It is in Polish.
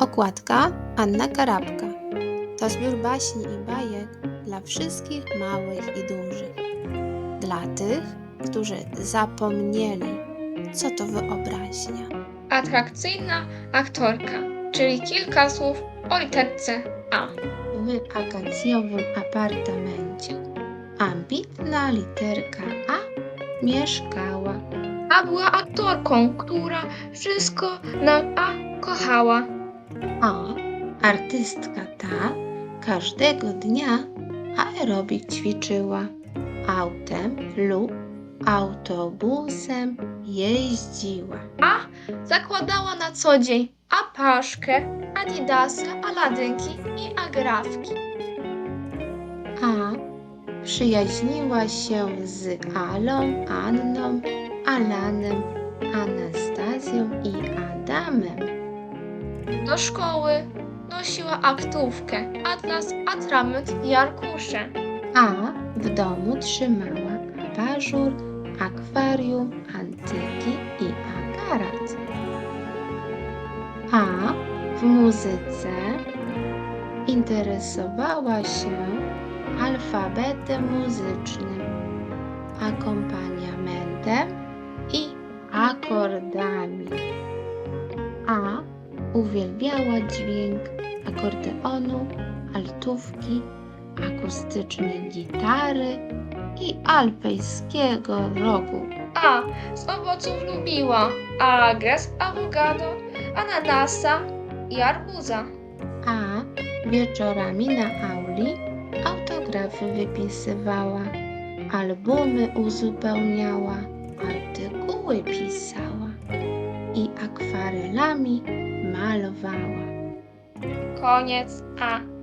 Okładka Anna Karabka. To zbiór baśni i bajek dla wszystkich małych i dużych. Dla tych, którzy zapomnieli, co to wyobraźnia. Atrakcyjna aktorka, czyli kilka słów o literce A. W akacjowym apartamencie ambitna literka A mieszkała. A była aktorką, która wszystko na A kochała. A artystka ta każdego dnia aerobik ćwiczyła. Autem lub autobusem jeździła. A zakładała na co dzień apaszkę, adidasy, aladynki i agrafki. A przyjaźniła się z Alą, Anną, Alanem, Anastazją i Adamem. Do szkoły nosiła aktówkę, atlas, atrament i arkusze. A w domu trzymała abażur, akwarium, antyki i aparat. A w muzyce interesowała się alfabetem muzycznym, akompaniamentem i akordami. A uwielbiała dźwięk akordeonu, altówki, akustycznej gitary i alpejskiego rogu. A z owoców lubiła agres, awokado, ananasa i arbuza. A wieczorami na auli autografy wypisywała, albumy uzupełniała, artykuły pisała i akwarelami malowała. Koniec A.